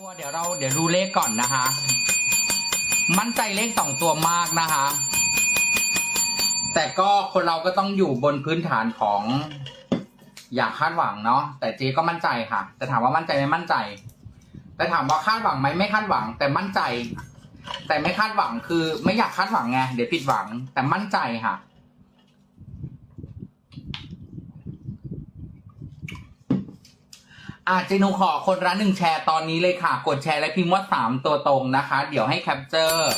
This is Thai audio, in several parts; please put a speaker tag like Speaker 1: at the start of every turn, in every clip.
Speaker 1: ตัวเดี๋ยวเราเดี๋ยวดูเลขก่อนนะคะ มั่นใจเลขสองตัวมากนะคะ แต่ก็คนเราก็ต้องอยู่บนพื้นฐานของ อยากคาดหวังเนาะแต่เจ๊ก็มั่นใจค่ะ แต่ถามว่ามั่นใจไหมมั่นใจ แต่ถามว่าคาดหวังไหมไม่คาดหวัง แต่มั่นใจ แต่ไม่คาดหวังคือไม่อยากคาดหวังไงเดี๋ยวผิดหวัง แต่มั่นใจค่ะ อาจจะนูขอคนละหนึ่งแชร์ตอนนี้เลยค่ะ กดแชร์และพิมพ์ว่าสามตัวตรงนะคะ เดี๋ยวให้แคปเจอร์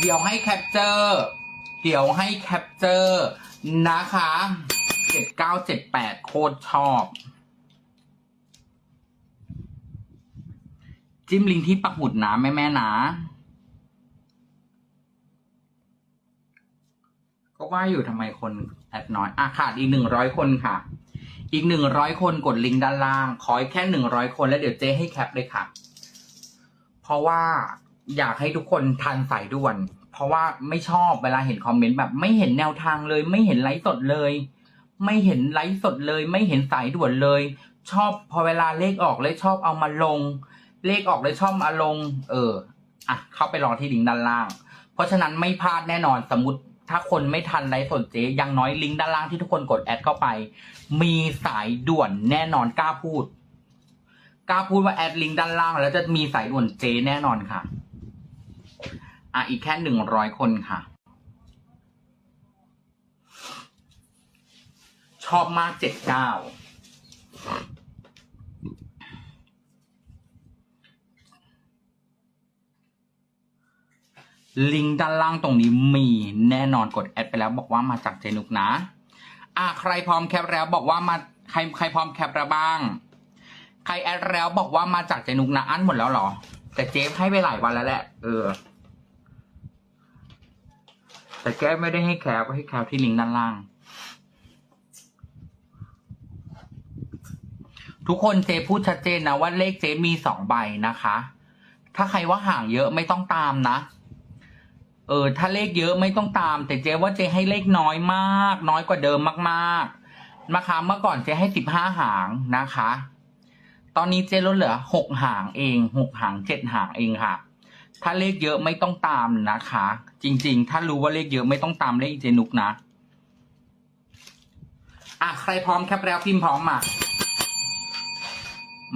Speaker 1: เดี๋ยวให้แคปเจอร์ เดี๋ยวให้แคปเจอร์นะคะเจ็ดเก้าเจ็ดแปดโคตรชอบ จิ้มลิงที่ปักหมุดนะแม่แม่นะก็ว่าอยู่ทำไมคนแอดน้อย อะขาดอีกหนึ่งร้อยคนค่ะ อีกหนึ่งร้อยคนกดลิงก์ด้านล่าง ขออีกแค่หนึ่งร้อยคนแล้วเดี๋ยวเจ๊ให้แคปเลยค่ะ เพราะว่าอยากให้ทุกคนทันสายด่วน เพราะว่าไม่ชอบเวลาเห็นคอมเมนต์แบบไม่เห็นแนวทางเลย ไม่เห็นไลฟ์สดเลย ไม่เห็นไลฟ์สดเลย ไม่เห็นสายด่วนเลย ชอบพอเวลาเลขออกเลยชอบเอามาลง เลขออกเลยชอบมาลง เอออะเข้าไปรอที่ลิงก์ด้านล่าง เพราะฉะนั้นไม่พลาดแน่นอนสมมติ ถ้าคนไม่ทันไลฟ์สดเจ๊ยังน้อยลิงก์ด้านล่างที่ทุกคนกดแอดเข้าไป มีสายด่วนแน่นอนกล้าพูดกล้าพูดว่าแอดลิงก์ด้านล่าง แล้วจะมีสายด่วนเจแน่นอนค่ะ อะอีกแค่หนึ่งร้อยคนค่ะ ชอบมากเจ็ดเก้า ลิงก์ด้านล่างตรงนี้มีแน่นอนกดแอดไปแล้วบอกว่ามาจากเจนุกนะ อะใครพร้อมแคปแล้วบอกว่ามาใครใครพร้อมแคปแล้วบ้าง ใครแอดแล้วบอกว่ามาจากเจนุกนะอันหมดแล้วเหรอ แต่เจฟให้ไปหลายวันแล้วแหละ เออ แต่แกไม่ได้ให้แคปให้แคปที่ลิงก์ด้านล่าง ทุกคนเจพูดชัดเจนนะว่าเลขเจมีสองใบนะคะ ถ้าใครว่าห่างเยอะไม่ต้องตามนะ เออ ถ้าเลขเยอะไม่ต้องตาม แต่เจ๊ว่าเจ๊ให้เลขน้อยมาก น้อยกว่าเดิมมากๆนะคะเมื่อก่อนเจ๊ให้สิบห้าหางนะคะ ตอนนี้เจ๊ลดเหลือหกหางเองหกหางเจ็ดหางเองค่ะ ถ้าเลขเยอะไม่ต้องตามนะคะ จริง ๆ ถ้ารู้ว่าเลขเยอะไม่ต้องตามเลขเจนุกนะอะใครพร้อมแคปแล้วพิมพ์พร้อมมา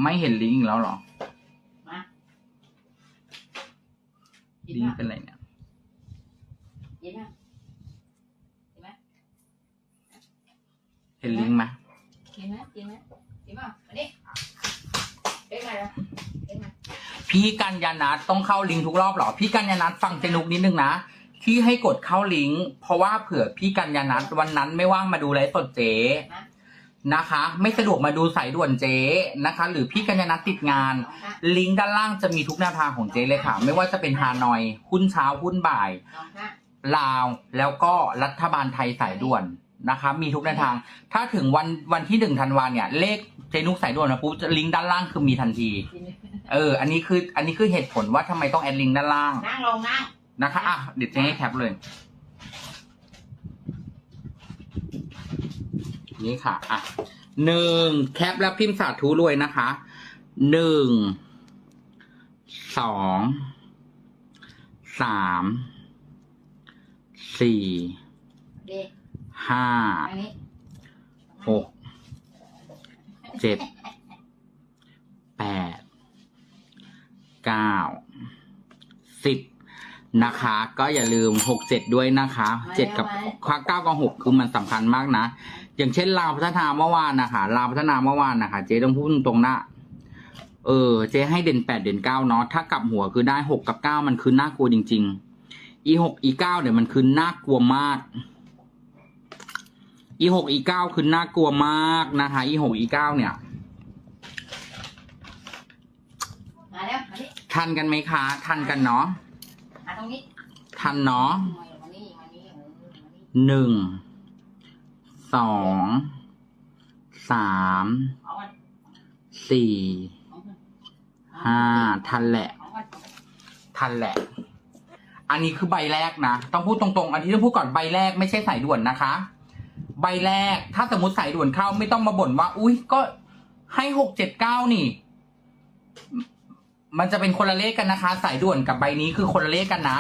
Speaker 1: ไม่เห็นลิงก์อีกแล้วเหรอ
Speaker 2: มากิน
Speaker 1: ลิง
Speaker 2: ป่ะ
Speaker 1: ก์เป็นไร เนี่ย
Speaker 2: กินป่ะกินไหม
Speaker 1: เห็นลิงก์ไหม
Speaker 2: กินไหมกินไหมกินป่ะมาดิเป็นไงล่ะเป็นไง
Speaker 1: พี่กัญญานัทต้องเข้าลิงก์ทุกรอบเหรอ พี่กัญญานัทฟังเจนุกนิดนึงนะ ที่ให้กดเข้าลิงก์เพราะว่าเผื่อพี่กัญญานัทวันนั้นไม่ว่างมาดูไลฟ์สดเจนะคะ ไม่สะดวกมาดูสายด่วนเจนะคะ หรือพี่กัญญานัทติดงาน
Speaker 2: สองห้า
Speaker 1: ลิงก์ด้านล่างจะมีทุกแนวทางของเจเลยค่ะ ไม่ว่าจะเป็นฮานอย หุ้นเช้าหุ้นบ่าย
Speaker 2: สองห้า
Speaker 1: ลาวแล้วก็รัฐบาลไทยสายด่วนนะคะมีทุกแนวทาง ถ้าถึงวันวันที่หนึ่งธันวาเนี่ย เลขเจนุกสายด่วนนะปุ๊บจะลิงก์ด้านล่างคือมีทันที
Speaker 2: กิน
Speaker 1: เออ อันนี้คือ อันนี้คือเหตุผลว่าทำไมต้องแอดลิงก์ด้านล่าง
Speaker 2: นั่งลงนั่ง
Speaker 1: นะคะอะเดี๋ยวเจะให้แคปเลย นี่ค่ะอะหนึ่งแคปแล้วพิมพ์สาธุรวยนะคะหนึ่งสองสาม สี่ห้าหกเจ็ดแปดเก้าสิบนะคะ ก็อย่าลืมหกเจ็ดด้วยนะคะเจ็ดกับค่าเก้ากับหกคือมันสำคัญมากนะ อย่างเช่นลาวพัฒนาเมื่อวานนะคะลาวพัฒนาเมื่อวานนะคะ เจ๊ต้องพูดตรงๆนะเออ เจ๊ให้เด่นแปดเด่นเก้าเนาะถ้ากลับหัวคือได้หกกับเก้ามันคือน่ากลัวจริง ๆ อีหกอีเก้าเนี่ยมันคือน่ากลัวมาก อีหกอีเก้าคือน่ากลัวมากนะคะอีหกอีเก้าเนี่ย
Speaker 2: มาแล้วมาดิ
Speaker 1: ทันกันไหมคะ ทันกันเนาะ
Speaker 2: มาตรงนี้
Speaker 1: ทันเนาะ
Speaker 2: มานี่มานี่เออมานี่
Speaker 1: หนึ่ง สอง สาม
Speaker 2: เอามัน
Speaker 1: สี่
Speaker 2: เอามัน
Speaker 1: ห้า ทันแหละ
Speaker 2: เอามัน
Speaker 1: ทันแหละ อันนี้คือใบแรกนะ ต้องพูดตรงๆ อันที่ต้องพูดก่อนใบแรกไม่ใช่สายด่วนนะคะ ใบแรกถ้าสมมติสายด่วนเข้าไม่ต้องมาบ่นว่า อุ้ยก็ให้หกเจ็ดเก้านี่ มันจะเป็นคนละเลขกันนะคะ สายด่วนกับใบนี้คือคนละเลขกันนะ